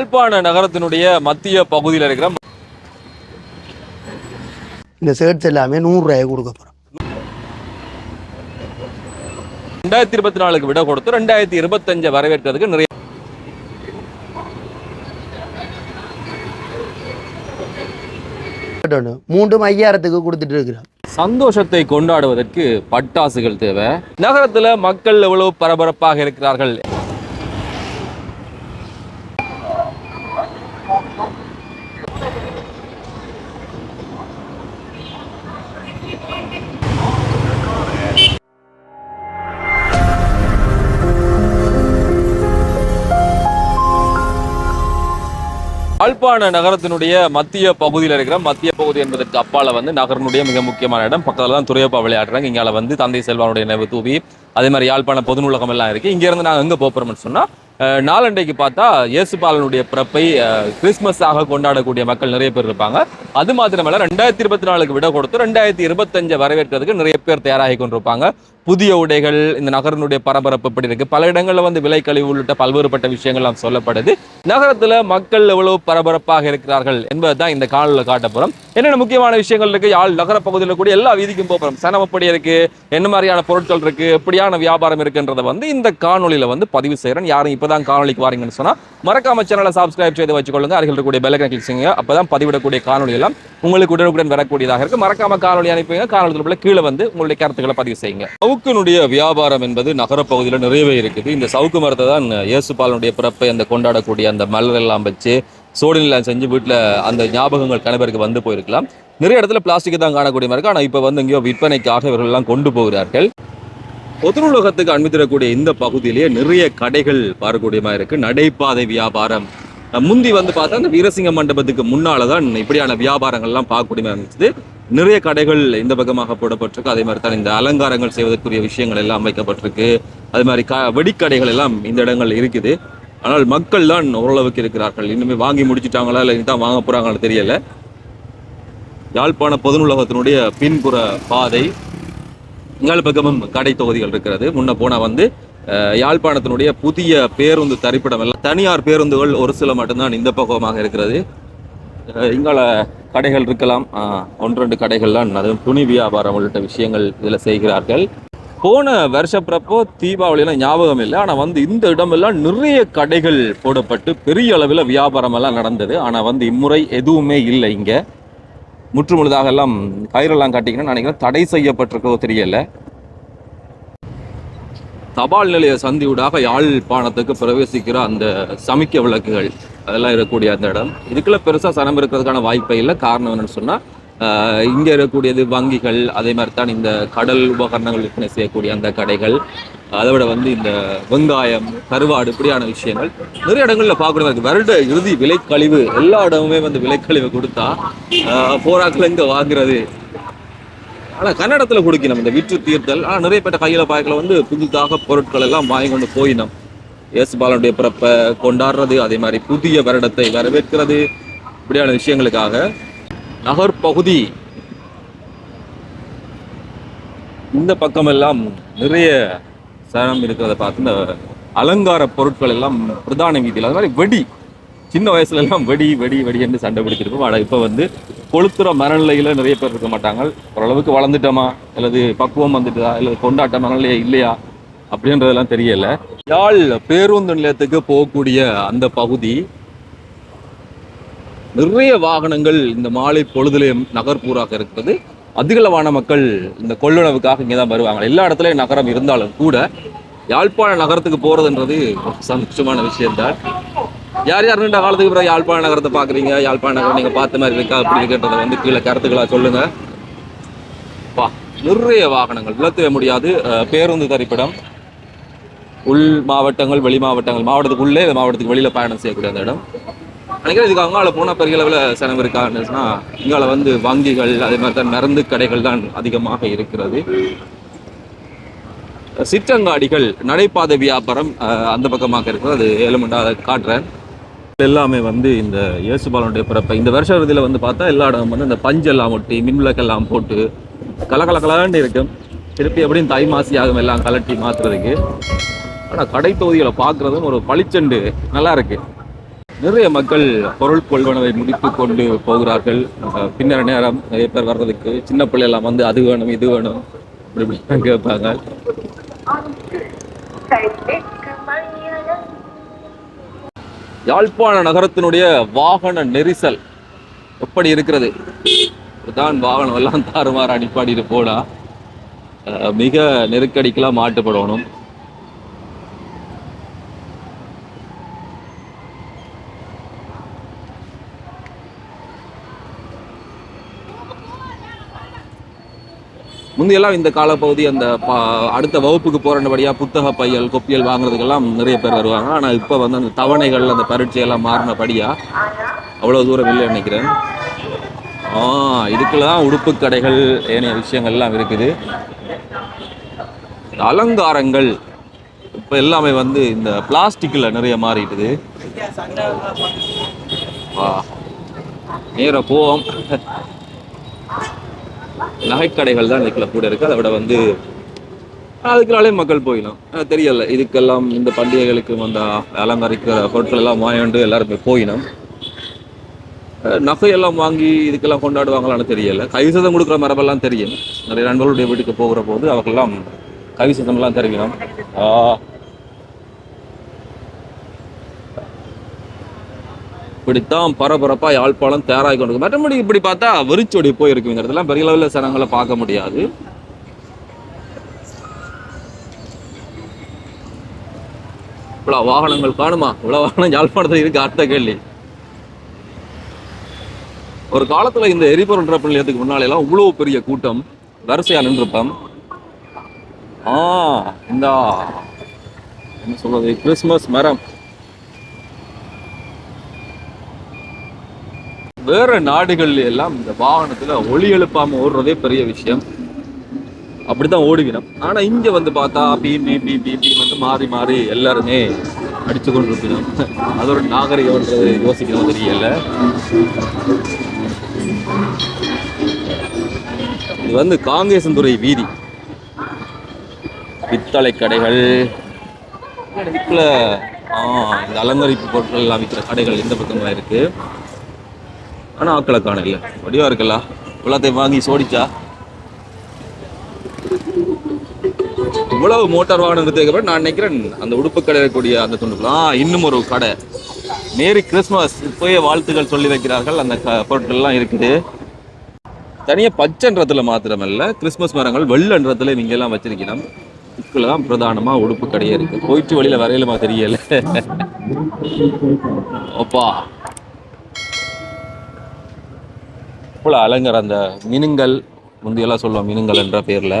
யாழ்ப்பாண நகரத்தினுடைய மத்திய பகுதியில் இருக்கிற இந்த ஷர்ட்ஸ் எல்லாமே நூறுரூவாயை கொடுக்க போகிறோம் ரெண்டாயிரத்தி இருபத்தி நாலுக்கு விட கொடுத்து ரெண்டாயிரத்தி இருபத்தஞ்சை வரவேற்கிறதுக்கு நிறைய மூன்றும் ஐயாயிரத்துக்கு கொடுத்துட்டு இருக்கிறோம். சந்தோஷத்தை கொண்டாடுவதற்கு பட்டாசுகள் தேவை. நகரத்துல மக்கள் எவ்வளவு பரபரப்பாக இருக்கிறார்கள்? யாழ்ப்பாண நகரத்தினுடைய மத்திய பகுதியில் இருக்கிற மத்திய பகுதி என்பதற்கு அப்பால வந்து நகரனுடைய மிக முக்கியமான இடம். பக்கத்தில் தான் துறையப்பா விளையாடுறாங்க. இங்கால வந்து தந்தை செல்வானுடைய நினைவு தூவி அதே மாதிரி யாழ்ப்பாண பொது நூலகம் எல்லாம் இருக்கு. இங்கேருந்து நாங்கள் எங்கே எங்க சொன்னால் சொன்னா நாளண்டைக்கு பார்த்தா இயேசுபாலனுடைய பிறப்பை கிறிஸ்மஸாக கொண்டாடக்கூடிய மக்கள் நிறைய பேர் இருப்பாங்க. அது மாத்திரமல்ல ரெண்டாயிரத்தி இருபத்தி நாலுக்கு விட கொடுத்து ரெண்டாயிரத்தி இருபத்தஞ்சை வரவேற்கிறதுக்கு நிறைய பேர் தயாராகி கொண்டிருப்பாங்க. புதிய உடைகள் இந்த நகரனுடைய பரபரப்பு எப்படி இருக்கு? பல இடங்களில் வந்து விலை கழிவு உள்ளிட்ட பல்வேறுபட்ட விஷயங்கள்லாம் சொல்லப்படுது. நகரத்தில் மக்கள் எவ்வளவு பரபரப்பாக இருக்கிறார்கள் என்பதுதான் இந்த காலில் காட்ட போகிறோம் என்னென்ன முக்கியமான விஷயங்கள் இருக்குது யாழ் நகர பகுதியில் கூட எல்லா வீதிக்கும் போகிறோம் சனம் எப்படி இருக்குது என்ன மாதிரியான பொருட்கள் இருக்குது எப்படியான வியாபாரம் இருக்குன்றதை வந்து இந்த காணொலியில் வந்து பதிவு செய்கிறேன் யாரும் இப்பதான் காணொலிக்கு வாரீங்கன்னு சொன்னால் மறக்காம சேனலை சப்ஸ்கிரைப் செய்து வச்சுக்கொள்ளுங்க. அருகில் இருக்கக்கூடிய பெல் கிளிக் செய்யுங்க. அப்பதான் பதிவிடக்கூடிய காணொலியெல்லாம் உங்களுக்கு உடனுக்குடன் வரக்கூடியதாக இருக்குது மறக்காம காணொலி அனுப்புங்க உள்ள கீழே வந்து உங்களுடைய கருத்துக்களை பதிவு செய்யுங்க. சவுக்கினுடைய வியாபாரம் என்பது நகரப்பகுதியில் நிறையவே இருக்குது. இந்த சவுக்கு மரத்தை தான் இயேசுபாலனுடைய பிறப்பை அந்த கொண்டாடக்கூடிய அந்த மலர் எல்லாம் வச்சு சோடினிலாம் செஞ்சு வீட்டில் அந்த ஞாபகங்கள் கணவருக்கு வந்து போயிருக்கலாம். நிறைய இடத்துல பிளாஸ்டிக் தான் காணக்கூடிய மாதிரி இருக்கு. ஆனால் இப்போ வந்து எங்கேயோ விற்பனைக்காக இவர்கள்லாம் எல்லாம் கொண்டு போகிறார்கள். பொதுநூலகத்துக்கு அனுமதிரக்கூடிய இந்த பகுதியிலேயே நிறைய கடைகள் பார்க்கக்கூடிய மாதிரி இருக்கு. நடைபாதை வியாபாரம் முந்தி வந்து பார்த்தா அந்த வீரசிங்க மண்டபத்துக்கு முன்னால தான் இப்படியான வியாபாரங்கள்லாம் பார்க்கக்கூடிய இருந்துச்சு. நிறைய கடைகள் இந்த பக்கமாக போடப்பட்டிருக்கு. அதே மாதிரி தான் இந்த அலங்காரங்கள் செய்வதற்குரிய விஷயங்கள் எல்லாம் அமைக்கப்பட்டிருக்கு அது மாதிரி க வெடிக்கடைகள் எல்லாம் இந்த இடங்கள் இருக்குது. ஆனால் மக்கள் தான் ஓரளவுக்கு இருக்கிறார்கள். இன்னுமே வாங்கி முடிச்சிட்டாங்களா இல்லை தான் வாங்க போறாங்கன்னு தெரியல. யாழ்ப்பாண பொதுநூலகத்தினுடைய பின்புற பாதை இங்கால பக்கமும் கடை தொகுதிகள் இருக்கிறது. முன்ன போனால் வந்து யாழ்ப்பாணத்தினுடைய புதிய பேருந்து தரிப்பிடம் எல்லாம் தனியார் பேருந்துகள் ஒரு சில மட்டும்தான் இந்த பக்கமாக இருக்கிறது. இங்கால கடைகள் இருக்கலாம். ஒன்றெண்டு ஒன்று ரெண்டு கடைகள்லாம் அதுவும் துணி வியாபாரம் உள்ளிட்ட விஷயங்கள் இதில் செய்கிறார்கள். போன வருஷப்பிறப்போ தீபாவளியெல்லாம் ஞாபகம் இல்லை. ஆனால் வந்து இந்த இடமெல்லாம் நிறைய கடைகள் போடப்பட்டு பெரிய அளவில் வியாபாரம் எல்லாம் நடந்தது. ஆனால் வந்து இம்முறை எதுவுமே இல்லை இங்கே. முற்று முழுதாக எல்லாம் கயிறெல்லாம் காட்டிங்கன்னா நினைக்கிறேன். தடை செய்யப்பட்டிருக்கோ தெரியலை. தபால் நிலைய சந்தியூடாக யாழ்ப்பாணத்துக்கு பிரவேசிக்கிற அந்த சமிக்க விளக்குகள் அதெல்லாம் இருக்கக்கூடிய அந்த இடம். இதுக்குள்ள பெருசாக சனம் இருக்கிறதுக்கான வாய்ப்பே இல்லை. காரணம் என்னன்னு சொன்னால் இங்கே இருக்கக்கூடியது வங்கிகள் அதே மாதிரி தான் இந்த கடல் உபகரணங்கள் விற்பனை செய்யக்கூடிய அந்த கடைகள் அதை விட வந்து இந்த வெங்காயம் கருவாடு இப்படியான விஷயங்கள். நிறைய இடங்களில் பார்க்கணும் வருட இறுதி விலைக்கழிவு எல்லா இடமுமே வந்து விலைக்கழிவு கொடுத்தா போராக்கில் இங்கே வாங்குறது? ஆனா கன்னடத்துல குடிக்கணும் இந்த விற்று தீர்த்தல். ஆனா நிறைய பேர் கையில பாய்க்கல வந்து புதுதாக பொருட்கள் எல்லாம் வாங்கி கொண்டு போயினோம். இயேசுபாலனுடைய பிறப்பை கொண்டாடுறது அதே மாதிரி புதிய வருடத்தை வரவேற்கிறது. இப்படியான விஷயங்களுக்காக நகர்பகுதி. இந்த பக்கமெல்லாம் நிறைய சனம் இருக்கிறத பார்த்து இந்த அலங்கார பொருட்கள் எல்லாம் பிரதான வீதியில். அது மாதிரி வெடி. சின்ன வயசுல எல்லாம் வெடி வெடி வெடி என்று சண்டை பிடிச்சிருப்போம். ஆனால் இப்போ வந்து கொளுத்துற மனநிலையில் நிறைய பேர் இருக்க மாட்டாங்க. ஓரளவுக்கு வளர்ந்துட்டோமா? அல்லது பக்குவம் வந்துட்டதா? அல்லது கொண்டாட்ட மனநிலையா இல்லையா? அப்படின்றதெல்லாம் தெரியல. யாழ் பேருந்து நிலையத்துக்கு போகக்கூடிய அந்த பகுதி நிறைய வாகனங்கள் இந்த மாலை பொழுதுலையும் நகர்பூராக இருக்கிறது அதிகளவான மக்கள் இந்த கொள்ளுணவுக்காக இங்கே தான் வருவாங்க. எல்லா இடத்துலயும் நகரம் இருந்தாலும் கூட யாழ்ப்பாண நகரத்துக்கு போறதுன்றது ஒரு சந்தோஷமான விஷயம்தான். யார் யார் ரெண்டு காலத்துக்கு பிறகு யாழ்ப்பாண நகரத்தை பார்க்குறீங்க? யாழ்ப்பாண நகரம் நீங்கள் பார்த்த மாதிரி இருக்கா? அப்படி கேட்டதை வந்து கீழே கருத்துக்களாக சொல்லுங்கள் பா நிறைய வாகனங்கள் விளத்தவே முடியாது. பேருந்து தரிப்பிடம். உள் மாவட்டங்கள் வெளி மாவட்டங்கள் மாவட்டத்துக்குள்ளே இந்த மாவட்டத்துக்கு வெளியில் பயணம் செய்யக்கூடிய அந்த இடம். நினைக்கிறேன் இதுக்கு அங்கால போனால் பெரிய அளவில் செலவு இருக்கான்னு சொன்னால் இங்கால வந்து வங்கிகள் அதே மாதிரி தான் மருந்து கடைகள் தான் அதிகமாக இருக்கிறது. சிற்றங்காடிகள் நடைபாதை வியாபாரம் அந்த பக்கமாக இருக்கிறது அது ஏழுமண்டா அதை காட்டுறேன். எல்லாமே வந்து இந்த இயேசுபாலனுடைய பிறப்பை இந்த வருஷ இறுதியில் வந்து பார்த்தா எல்லா இடமும் வந்து இந்த பஞ்செல்லாம் ஒட்டி மின்விளக்கெல்லாம் போட்டு கலகலகலான்னு இருக்கும். திருப்பி எப்படியும் தை மாசி ஆகும் எல்லாம் கலட்டி மாற்றுறதுக்கு ஆனால் கடை தொகுதிகளை பார்க்குறதும் ஒரு பளிச்செண்டு நல்லா இருக்கு. நிறைய மக்கள் பொருள் கொள்வனவை முடித்து கொண்டு போகிறார்கள். பின்னர் நேரம் நிறைய பேர் வர்றதுக்கு சின்ன பிள்ளைலாம் வந்து அது வேணும் இது வேணும் இப்படி இப்படி கேட்பாங்க. யாழ்ப்பாண நகரத்தினுடைய வாகன நெரிசல் எப்படி இருக்கிறது? தான் வாகனம் எல்லாம் தாறுமாறு அடிப்பாடிட்டு போனால் மிக நெருக்கடிக்கெல்லாம் மாட்டுப்படணும். முந்தையெல்லாம் இந்த காலப்பகுதி அந்த அடுத்த வகுப்புக்கு போறபடியா புத்தக பையல் கொப்பியல் வாங்குறதுக்கெல்லாம் நிறைய பேர் வருவாங்க. ஆனா இப்ப வந்து அந்த தவணைகள் அந்த பரீட்சையெல்லாம் மாறினபடியா அவ்வளவு தூரம் இல்லை நினைக்கிறேன். ஆ இதுக்குள்ள தான் உடுப்பு கடைகள் ஏனைய விஷயங்கள்லாம் இருக்குது. அலங்காரங்கள் இப்ப எல்லாமே வந்து இந்த பிளாஸ்டிக்ல நிறைய மாறிட்டுது. நேர போவோம். நகைக்கடைகள் தான் இதுக்குள்ள கூட இருக்கு. அதை விட வந்து அதுக்குனாலே மக்கள் போயிடும். தெரியல. இதுக்கெல்லாம் இந்த பண்டிகைகளுக்கு அந்த அலங்கரிக்கிற பொருட்கள் எல்லாம் வாங்கிட்டு எல்லாருமே போயிடும். நகையெல்லாம் வாங்கி இதுக்கெல்லாம் கொண்டாடுவாங்களான்னு தெரியல. கைசதம் கொடுக்குற மரபெல்லாம் தெரியும். நிறைய நண்பர்களுடைய வீட்டுக்கு போகிற போது அவர்களெல்லாம் கைசதம்லாம் தெரிவிக்கணும் இப்படித்தான் பரபரப்பா யாழ்ப்பாணம் தயாராகி கொண்டு மற்றபடி இப்படி பார்த்தா வெறிச்சொடி போயிருக்கும் இந்த இடத்துல பெரிய லெவலில் சனங்களை பார்க்க முடியாது. இவ்வளோ வாகனங்கள் காணுமா? இவ்வளோ வாகனம் யாழ்ப்பாணத்தில் இருக்கு அடுத்த கேள்வி. ஒரு காலத்துல இந்த எரிபொருள் நிரப்பு நிலையத்துக்கு முன்னாலேலாம் எல்லாம் இவ்வளவு பெரிய கூட்டம் வரிசையாக நின்றுப்போம். ஆ இந்த என்ன சொல்றது கிறிஸ்மஸ் மரம். வேற நாடுகள்ல எல்லாம் இந்த வாகனத்துல ஒளி எழுப்பாம ஓடுறதே பெரிய விஷயம். அப்படித்தான் ஓடுகிறோம். ஆனா இங்க வந்து பார்த்தா B B B B B வந்து மாறி மாறி எல்லாருமே அடிச்சு கொண்டு இருப்பினோம் அது ஒரு நாகரிகம்ன்றது யோசிக்கணும் தெரியல. இது வந்து காங்கேசந்துறை வீதி. பித்தளை கடைகள். இதுக்குள்ள ஆ இந்த அலங்கரிப்பு பொருட்கள் எல்லாம் விற்கிற கடைகள் இந்த பக்கமாக இருக்குது ஆனால் ஆக்களை காணல. வடிவாக இருக்குல்ல எல்லாத்தையும் வாங்கி சோடிச்சா? இவ்வளவு மோட்டார் வாகனம் நிறுத்திக்கப்ப நான் நினைக்கிறேன் அந்த உடுப்பு கடை இருக்கக்கூடிய அந்த துண்டுக்குள்ள இன்னும் ஒரு கடை. மேரி கிறிஸ்மஸ் இப்போயே வாழ்த்துக்கள் சொல்லி வைக்கிறார்கள். அந்த க- பொருட்கள்லாம் இருக்குது. தனியாக பச்சைன்றதுல மாத்திரமல்ல கிறிஸ்மஸ் மரங்கள் வெள்ளன்றதுல நீங்க எல்லாம் வச்சிருக்கணும். இதுக்குள்ள தான் பிரதானமாக உடுப்பு கடையே இருக்கு. போயிட்டு வழியில வரையிலுமா தெரியல. அப்பா. இவ்வளோ அலங்கர் அந்த மினுங்கல் முந்தையெல்லாம் சொல்லுவோம் மினுங்கல் என்ற பேர்ல.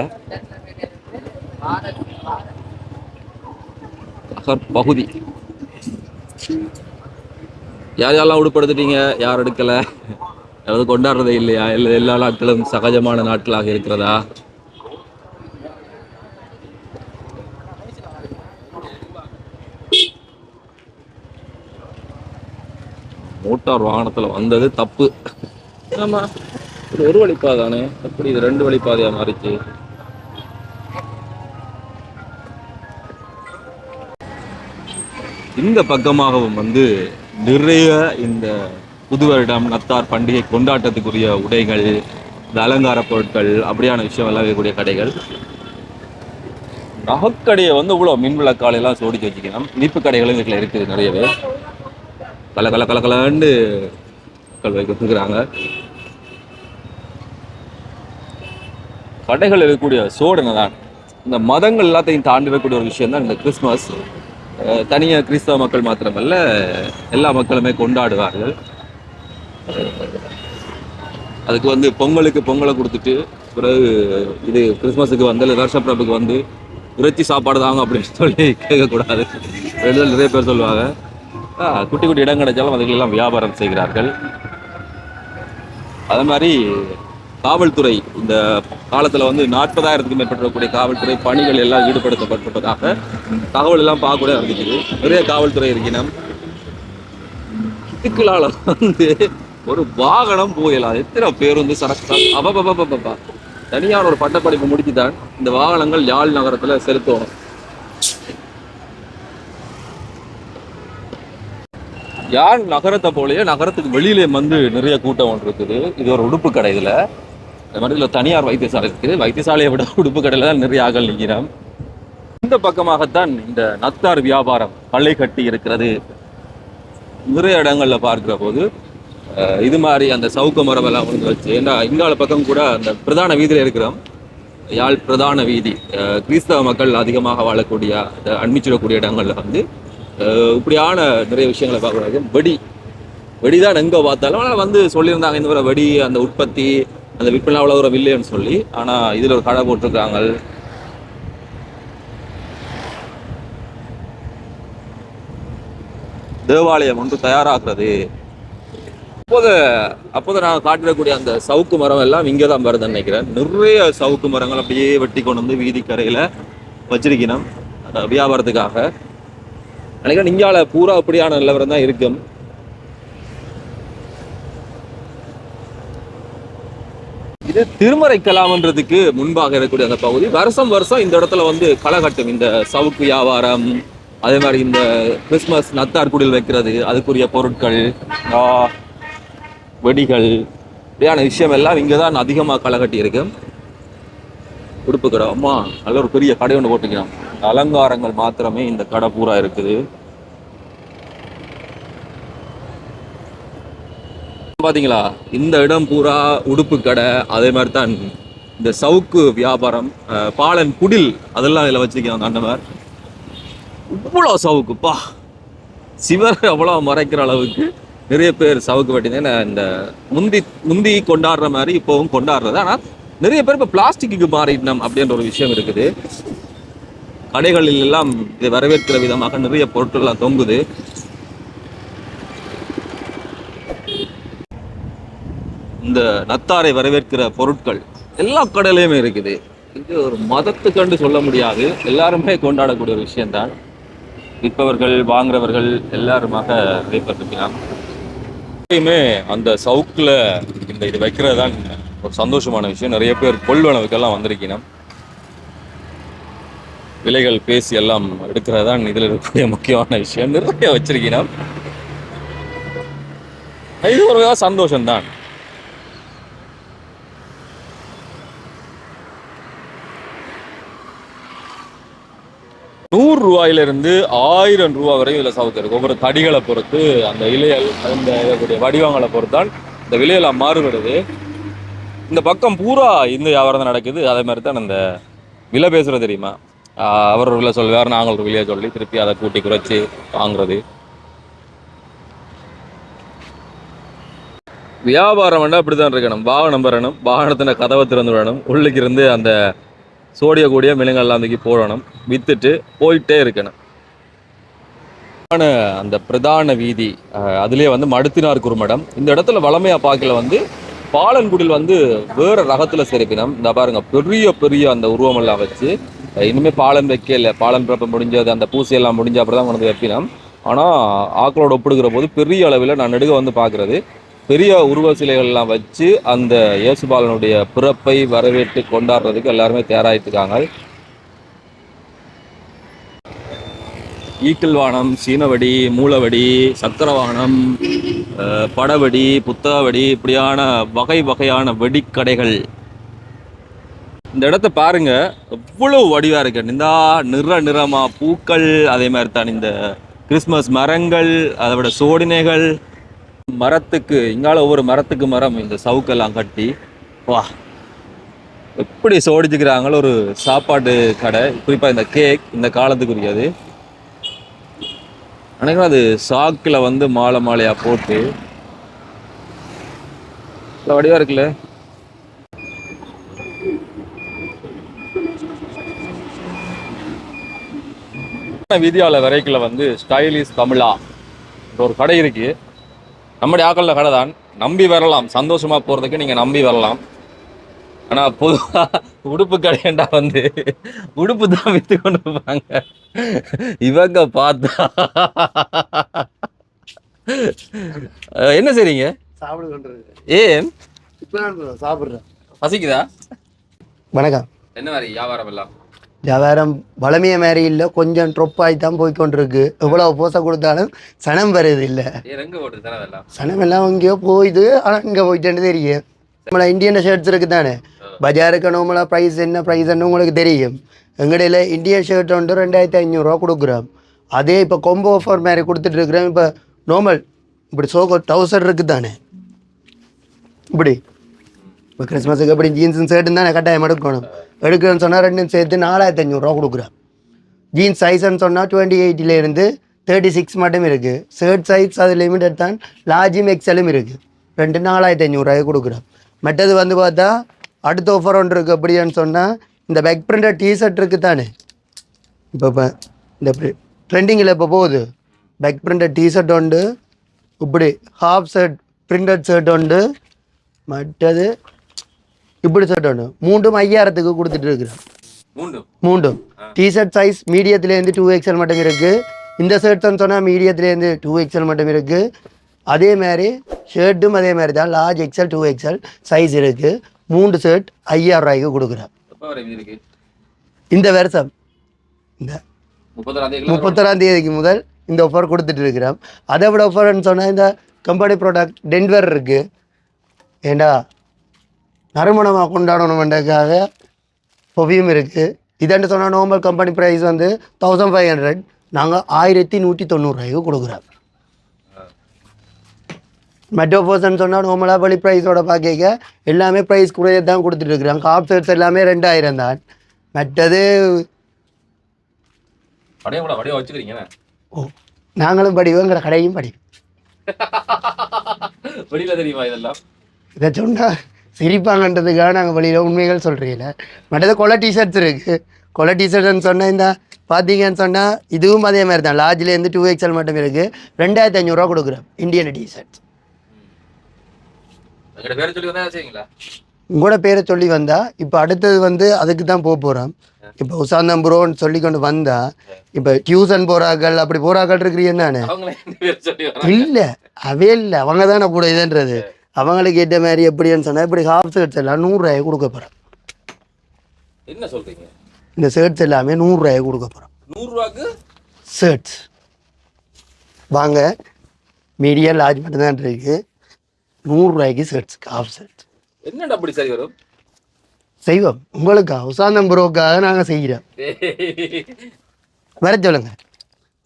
நகர் பகுதி. யார் யாரெல்லாம் உடுப்படுத்துட்டீங்க? யார் எடுக்கல? யாராவது கொண்டாடுறதே இல்லையா? இல்லை எல்லா நாட்களும் சகஜமான நாட்களாக இருக்கிறதா? மோட்டார் வாகனத்தில் வந்தது தப்பு. ஆமா. இது ஒரு வழிப்பாதானே? எப்படி இது ரெண்டு வழிப்பாதையா மாறிச்சு? இந்த பக்கமாகவும் வந்து நிறைய இந்த புது வருடம் நத்தார் பண்டிகை கொண்டாட்டத்துக்குரிய உடைகள் இந்த அலங்கார பொருட்கள் அப்படியான விஷயம் எல்லாம் இருக்கக்கூடிய கடைகள். நகைக்கடையை வந்து இவ்வளோ மின் விளக்காலையெல்லாம் சோடிச்சு வச்சுக்கணும். இனிப்பு கடைகளும் இதுல இருக்குது நிறையவே. கல கல கல கலன்னு மக்கள் வைக்கிறாங்க கடைகள் இருக்கக்கூடிய சோடனை தான். இந்த மதங்கள் எல்லாத்தையும் தாண்டிடக்கூடிய ஒரு விஷயம் தான் இந்த கிறிஸ்மஸ் தனியாக கிறிஸ்தவ மக்கள் மாத்திரமல்ல எல்லா மக்களுமே கொண்டாடுவார்கள். அதுக்கு வந்து பொங்கலுக்கு பொங்கலை கொடுத்துட்டு பிறகு இது கிறிஸ்மஸுக்கு வந்து இல்லை வருஷப்பிரபுக்கு வந்து இறைச்சி சாப்பாடு தாங்க அப்படின்னு சொல்லி கேட்கக்கூடாது. வெளியில் நிறைய பேர் சொல்லுவாங்க. குட்டி குட்டி இடம் கிடைச்சாலும் அதுக்கெல்லாம் வியாபாரம் செய்கிறார்கள். அதே மாதிரி காவல்துறை இந்த காலத்துல வந்து நாற்பதாயிரத்துக்கு மேற்பட்டக்கூடிய காவல்துறை பணிகள் எல்லாம் ஈடுபடுத்தப்பட்டதாக தகவல் எல்லாம் பார்க்க கூட இருந்துச்சு நிறைய காவல்துறை இருக்கணும் இதுக்குள்ளால வந்து ஒரு வாகனம் போயலாம் எத்தனை பேருந்து சரக்கு அப்பப்பா தனியான ஒரு பட்டப்படிப்பு முடிச்சுதான் இந்த வாகனங்கள் யாழ் நகரத்துல செலுத்தணும். யாழ் நகரத்தை போலயே நகரத்துக்கு வெளியிலே வந்து நிறைய கூட்டம் ஒன்று இருக்குது. இது ஒரு உடுப்பு கடை இதில். அது மாதிரி தனியார் வைத்தியசாலை இருக்குது. வைத்தியசாலையை விட உடுப்பு கடையில் தான் நிறைய ஆகல் நிற்கிறோம் இந்த பக்கமாகத்தான் இந்த நத்தார் வியாபாரம் பள்ளை கட்டி இருக்கிறது. நிறைய இடங்கள்ல பார்க்குற போது இது மாதிரி அந்த சவுக்கு மரபெல்லாம் வந்து கொண்டு வச்சு ஏன்னா இங்கால பக்கம் கூட அந்த பிரதான வீதியில் இருக்கிறோம். யாழ் பிரதான வீதி கிறிஸ்தவ மக்கள் அதிகமாக வாழக்கூடிய அந்த அண்மிச்சிடக்கூடிய இடங்களில் வந்து இப்படியான நிறைய விஷயங்களை பார்க்கறது வெடி வெடிதான் எங்கே பார்த்தாலும் ஆனால் வந்து சொல்லியிருந்தாங்க இந்த மாதிரி வெடி அந்த உற்பத்தி அந்த விற்பனை அவ்வளோ தூரம் இல்லைன்னு சொல்லி ஆனா இதுல ஒரு கடை போட்டிருக்காங்க. தேவாலயம் ஒன்று தயாராகிறது. அப்போது அப்போது நான் காட்டிடக்கூடிய அந்த சவுக்கு மரம் எல்லாம் இங்கே தான் வருதுன்னு நினைக்கிறேன். நிறைய சவுக்கு மரங்கள் அப்படியே வெட்டி கொண்டு வந்து வீதி கரையில் வச்சிருக்கணும். அஹ் வியாபாரத்துக்காக. நினைக்கிறேன் இங்கால பூரா அப்படியான நிலவரம் தான் இருக்கும். இது திருமறை கலாம்ன்றதுக்கு முன்பாக இருக்கக்கூடிய அந்த பகுதி. வருஷம் வருஷம் இந்த இடத்துல வந்து களை கட்டும். இந்த சவுக்கு வியாபாரம் அதே மாதிரி இந்த கிறிஸ்மஸ் நத்தார் குடில் வைக்கிறது அதுக்குரிய பொருட்கள் வெடிகள் இப்படியான விஷயம் எல்லாம் இங்கே தான் அதிகமாக களைகட்டி இருக்கு. உடுப்பு கடை அம்மா நல்ல ஒரு பெரிய கடை ஒன்று போட்டுக்கிறோம் அலங்காரங்கள் மாத்திரமே இந்த கடை பூரா இருக்குது. பார்த்தீங்களா இந்த இடம் பூரா உடுப்பு கடை அதே மாதிரி தான் இந்த சவுக்கு வியாபாரம் பாலன் குடில் அதெல்லாம் இதில் வச்சிருக்காங்க அந்த இவ்வளோ சவுக்குப்பா. சிவர் அவ்வளோ மறைக்கிற அளவுக்கு நிறைய பேர் சவுக்கு வெட்டினேன். இந்த முந்தி முந்தி கொண்டாடுற மாதிரி இப்போவும் கொண்டாடுறது. ஆனால் நிறைய பேர் இப்போ பிளாஸ்டிக்கு மாறிடணும் அப்படின்ற ஒரு விஷயம் இருக்குது. கடைகளில் எல்லாம் இதை வரவேற்கிற விதமாக நிறைய பொருட்கள்லாம் தொங்குது. இந்த நத்தாரை வரவேற்கிற பொருட்கள் எல்லா கடையிலையுமே இருக்குது. இது ஒரு மதத்துக்கண்டு சொல்ல முடியாது. எல்லாருமே கொண்டாடக்கூடிய ஒரு விஷயம்தான். விற்பவர்கள் வாங்குறவர்கள் எல்லாருமாக வைப்பட்டிருக்கிறான் எப்பயுமே அந்த சவுக்கில் இந்த இது வைக்கிறது தான் ஒரு சந்தோஷமான விஷயம். நிறைய பேர் கொள்வனவுக்கெல்லாம் வந்திருக்கணும். விலைகள் பேசி எல்லாம் எடுக்கிறது தான் இதில் இருக்கக்கூடிய முக்கியமான விஷயம். நிறைய வச்சிருக்கணும். இது ஒரு சந்தோஷம்தான். நூறு ரூபாயிலிருந்து ஆயிரம் ரூபா வரையும் இதில் சவுக்கு இருக்கு. ஒவ்வொரு தடிகளை பொறுத்து அந்த இலையல் அந்த இதற்குடைய வடிவங்களை பொறுத்தான் இந்த விலையெல்லாம் மாறுபடுது. இந்த பக்கம் பூரா இந்த வியாபாரம் தான் நடக்குது. அதே மாதிரி தான் அந்த விலை பேசுறது தெரியுமா? ஆஹ் அவர் ஒரு விலை சொல்லுவார் நாங்கள் ஒரு விலையை சொல்லி திருப்பி அதை கூட்டி குறைச்சி வாங்குறது. வியாபாரம் வேண்டாம் அப்படிதான் இருக்கணும். வாகனம் பெறணும் வாகனத்தின கதவை திறந்து விடணும். உள்ளுக்கு இருந்து அந்த சோடியக்கூடிய மிளங்கள்லாம் தூக்கி போடணும் விற்றுட்டு போயிட்டே இருக்கணும். அந்த பிரதான வீதி அதுலேயே வந்து மடுத்தினார் குறுமடம் இந்த இடத்துல வளமையாக பார்க்கல வந்து பாலன்குடியில் வந்து வேறு ரகத்தில் சிறப்பினம் இந்த பாருங்க பெரிய பெரிய அந்த உருவமெல்லாம் வச்சு இனிமேல் பாலன் வைக்க இல்லை. பாலன் பிறப்ப முடிஞ்சது அந்த பூசையெல்லாம் முடிஞ்ச அப்புறம் தான் கொண்டு வந்து ஆனால் ஆக்களோட ஒப்பிடுகிற போது பெரிய அளவில் நான் நெடுக வந்து பார்க்குறது. பெரிய உருவ சிலைகள்லாம் வச்சு அந்த இயேசுபாலனுடைய பிறப்பை வரவேற்று கொண்டாடுறதுக்கு எல்லாருமே தயாராகிட்டுருக்காங்க ஈக்கிள் வானம் சீனவடி மூலவடி சக்கரவானம் படவடி புத்தகவடி இப்படியான வகை வகையான வெடிக்கடைகள். இந்த இடத்த பாருங்க எவ்வளவு வடிவாக இருக்கு. நிந்தா நிற நிறமாக பூக்கள் அதே மாதிரி தான் இந்த கிறிஸ்மஸ் மரங்கள் அதை விட சோடினைகள் மரத்துக்கு இங்கால ஒவ்வொரு மரத்துக்கு மரம் இந்த சவுக்கெல்லாம் கட்டி வா. எப்படி சோடிச்சுக்கிறாங்களோ ஒரு சாப்பாடு கடை குறிப்பா இந்த கேக் இந்த காலத்துக்குரியது. நினைக்கிறேன் அது சாக்கில் வந்து மாலை மாலையா போட்டு. வடிவாக வடிவா இருக்குல்ல? விதியால வரைக்கில் வந்து ஸ்டைலிஷ் தமிழா. ஒரு கடை இருக்கு. நம்முடைய ஆக்கல்ல கடை தான் நம்பி வரலாம். சந்தோஷமா போறதுக்கு நீங்க நம்பி வரலாம். ஆனா பொதுவா உடுப்பு கடையண்டா வந்து உடுப்பு தான் வித்து கொண்டு இருப்பாங்க இவங்க பார்த்தா என்ன செய்றீங்க? ஏன்? சாப்பிட்றேன். பசிக்குதா? வணக்கம். என்ன மாதிரி வியாபாரம் எல்லாம்? வியாபாரம் வளமைய மாதிரி இல்லை கொஞ்சம் ட்ரொப் ஆகி தான் போய்க்கொண்டிருக்கு. எவ்வளோ போசை கொடுத்தாலும் சனம் வருது இல்லை. சனம் எல்லாம் எங்கேயோ போயிது ஆனால் இங்கே போயிட்டேன்னு தெரியும். நம்மள இந்தியன் ஷர்ட்ஸ் இருக்கு தானே பஜாருக்கு நம்மள ப்ரைஸ் என்ன ப்ரைஸ்ன்னு உங்களுக்கு தெரியும்? எங்கடையில் இந்தியன் ஷர்ட் வந்து ரெண்டாயிரத்தி ஐநூறுரூவா கொடுக்குறோம். அதே இப்போ கொம்போ ஆஃபர் மாதிரி கொடுத்துட்டு இருக்கிறோம். இப்போ நார்மல் இப்படி சோகோ டவுசர் இருக்கு தானே இப்படி. இப்போ கிறிஸ்மஸுக்கு எப்படி ஜீன்ஸும் சேர்த்து தானே கட்டாயம் எடுக்கணும்? எடுக்கணும்னு சொன்னால் ரெண்டும் சேர்த்து நாலாயிரத்தி அஞ்சூறுரூவா கொடுக்குறோம் ஜீன்ஸ் சைஸ்ன்னு சொன்னால் டுவெண்ட்டி எயிட்டிலேருந்து தேர்ட்டி சிக்ஸ் மட்டும் இருக்குது ஷர்ட் சைஸ் அது லிமிட்டட் தான். லார்ஜும் எக்ஸலும் இருக்குது ரெண்டு நாலாயிரத்தி ஐநூறுரூவாய் கொடுக்குறேன் மற்றது வந்து பார்த்தா அடுத்த ஆஃபர் ஒன்று இருக்குது எப்படின்னு சொன்னால் இந்த பேக் பிரிண்டட் டிஷர்ட் இருக்குது தானே? இப்போ இப்போ இந்த ட்ரெண்டிங்கில் இப்போ போகுது. பேக் பிரிண்டட் டிஷர்ட் உண்டு. இப்படி ஹாஃப் ஷர்ட் பிரிண்டட் ஷர்ட் உண்டு. மற்றது இப்படி ஷர்ட் மூன்றும் ஐயாயிரத்துக்கு கொடுத்துட்டு இருக்கிறேன். மூண்டும் மூண்டும் டிஷர்ட் சைஸ் மீடியத்துலேருந்து டூ எக்ஸ்எல் மட்டும் இருக்குது இந்த ஷர்ட்ஸ்னு சொன்னால் மீடியத்துலேருந்து டூ எக்ஸ்எல் மட்டும் இருக்குது அதே மாதிரி ஷர்ட்டும் அதே மாதிரி தான் large XL two XL size இருக்குது மூன்று ஷர்ட் ஐயாயிரம் ரூபாய்க்கு கொடுக்குறேன். இந்த வருஷம். இந்த முப்பத்தொராம் தேதிக்கு முதல் இந்த ஆஃபர் கொடுத்துட்டு இருக்கிறோம் அதை விட ஆஃபர்னு சொன்னால் இந்த கம்பெனி ப்ராடக்ட் டென்வர் இருக்குது ஏண்டா? நறுமணமாக கொண்டாடணுமென்றதுக்காக பொவியும் இருக்குது இதென்று சொன்னால் நார்மல் கம்பெனி ப்ரைஸ் வந்து தௌசண்ட் ஃபைவ் ஹண்ட்ரட் நாங்கள் ஆயிரத்தி நூற்றி தொண்ணூறுரூவாய்க்கு கொடுக்குறோம். மெட்ரோ பர்சன் சொன்னால் நார்மலாக பலி ப்ரைஸோட பார்க்க எல்லாமே ப்ரைஸ் குறைய தான் கொடுத்துட்டு இருக்கிறாங்க காப் செட்ஸ் எல்லாமே ரெண்டாயிரம் தான். மற்றது கூட ஓ நாங்களும் படிவோம் எங்களை கடையும் படிவோம். வெளியில தெரியுமா இதெல்லாம்? இதை சொன்னால் சிரிப்பாங்கன்றதுக்காக நாங்கள் வெளியில் உண்மைகள் சொல்கிறீங்கள மற்றது கொலை டிஷர்ட்ஸ் இருக்குது கொலை டிஷர்ட்னு சொன்னால் இந்த பார்த்தீங்கன்னு சொன்னால் இதுவும் அதே மாதிரி தான். லார்ஜ்லேருந்து டூ எக்ஸ்எல் மட்டும் இருக்குது ரெண்டாயிரத்தி ஐநூறுரூவா கொடுக்குறோம் இந்தியன் டிஷர்ட்ஸ் எங்கிட்ட பேரை சொல்லி வந்தா செய்வீங்களா உங்களோட பேரை சொல்லி வந்தா இப்போ அடுத்தது வந்து அதுக்கு தான் போக போகிறோம் இப்போ உசாந்தம் ப்ரோன்னு சொல்லி கொண்டு வந்தா இப்போ டியூஷன் போகிறாக்கள் அப்படி போகிறாக்கள் இருக்கிறீங்க தானே? இல்லை அவே இல்லை. அவங்க தானே கூட இதுன்றது. அவங்களுக்கு ஏற்ற மாதிரி எப்படின்னு சொன்னால் இப்படி ஹாஃப் ஷர்ட்ஸ் எல்லாம் நூறுரூவாய் கொடுக்க போகிறோம் என்ன சொல்றீங்க? இந்த ஷர்ட்ஸ் எல்லாமே நூறுரூவாய் கொடுக்க போகிறோம் நூறு ரூபாய்க்கு ஷர்ட்ஸ் வாங்க மீடியம் லார்ஜ் மட்டும்தான் இருக்கு. நூறுரூவாய்க்கு ஷர்ட்ஸ் ஹாஃப் ஷர்ட்ஸ் என்னடா அப்படி சரி வரும்? செய்வோம் உங்களுக்கா உசாந்தம் ப்ரோக்காக நாங்கள் செய்கிறோம் வர சொல்லுங்க.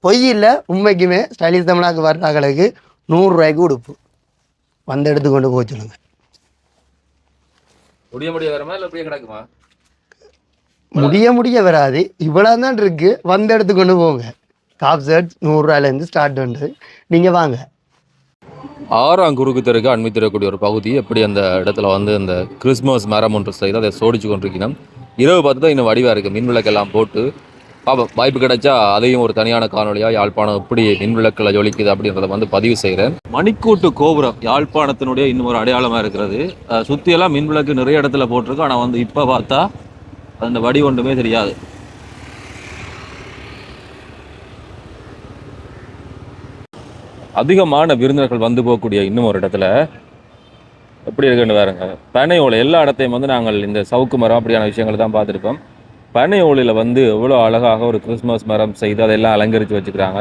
பொய் இல்லை உண்மைக்குமே ஸ்டைலிஷ் தமிழாக்கு வர்றாங்களுக்கு நூறுரூவாய்க்கு கொடுப்போம் வந்த இடத்துக்கு கொண்டு போக சொல்லுங்க. முடிய முடிய வரமா இல்ல அப்படியே கிடக்குமா? முடிய முடிய வராது. இவ்வளோ தான் இருக்கு. வந்த இடத்துக்கு கொண்டு போங்க. காப் ஷர்ட்ஸ் நூறுரூவாயிலேருந்து ஸ்டார்ட் பண்ணுறது நீங்கள் வாங்க. ஆறாம் குறுக்கு தெருக்கு அண்மித்திரக்கூடிய ஒரு பகுதி. எப்படி அந்த இடத்துல வந்து அந்த கிறிஸ்மஸ் மரம் ஒன்று செய்து அதை சோடிச்சு கொண்டிருக்கணும். இரவு பார்த்து தான் இன்னும் வடிவாக இருக்குது மின் விளக்கெல்லாம் போட்டு பார்ப்போம் வாய்ப்பு கிடைச்சா அதையும் ஒரு தனியான காணொலியாக யாழ்ப்பாணம் எப்படி மின் விளக்கில் ஜொலிக்குது அப்படின்றத வந்து பதிவு செய்கிறேன் மணிக்கூட்டு கோபுரம் யாழ்ப்பாணத்தினுடைய இன்னும் ஒரு அடையாளமாக இருக்கிறது. சுற்றியெல்லாம் மின்விளக்கு நிறைய இடத்துல போட்டிருக்கு ஆனால் வந்து இப்போ பார்த்தா அந்த வடி ஒன்றுமே தெரியாது. அதிகமான விருந்தினர்கள் வந்து போகக்கூடிய இன்னும் ஒரு இடத்துல எப்படி இருக்குன்னு பாருங்க. பனை ஓலை எல்லா இடத்தையும் வந்து நாங்கள் இந்த சவுக்கு மரம் அப்படியான விஷயங்களை தான் பார்த்துருப்போம். பனை ஓலையில் வந்து எவ்வளோ அழகாக ஒரு கிறிஸ்மஸ் மரம் செய்து அதெல்லாம் அலங்கரித்து வச்சுக்கிறாங்க.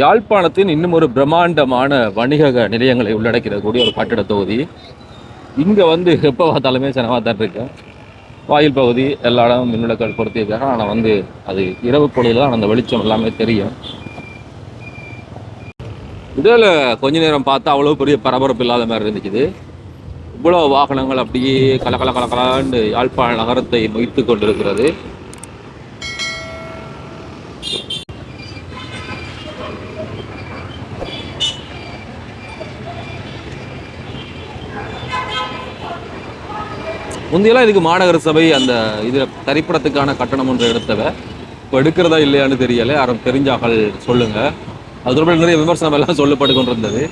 யாழ்ப்பாணத்தின் இன்னும் ஒரு பிரம்மாண்டமான வணிக நிலையங்களை உள்ளடக்கிடக்கூடிய ஒரு கட்டிட தொகுதி. இங்கே வந்து எப்போ பார்த்தாலுமே சினமாக தான் இருக்கேன் வாயில் பகுதி எல்லா இடமும் மின்விளக்குகள் பொருத்தியிருக்காங்க. ஆனால் வந்து அது இரவு பொழுதுல தான் அந்த வெளிச்சம் எல்லாமே தெரியும். இதில் கொஞ்ச நேரம் பார்த்தா அவ்வளோ பெரிய பரபரப்பு இல்லாத மாதிரி இருந்துச்சு. இவ்வளோ வாகனங்கள் அப்படியே கல கல யாழ்ப்பாண நகரத்தை மொய்த்து கொண்டிருக்கிறது. முந்தையெல்லாம் இதுக்கு மாநகர சபை அந்த இதில் தரிப்படத்துக்கான கட்டணம் ஒன்று எடுத்தவ. இப்போ எடுக்கிறதா இல்லையான்னு தெரியலை. யாரும் தெரிஞ்சாக்கள் சொல்லுங்க. அது தொடர்பில் நிறைய விமர்சனம் எல்லாம் சொல்லப்பட்டு கொண்டிருந்தது.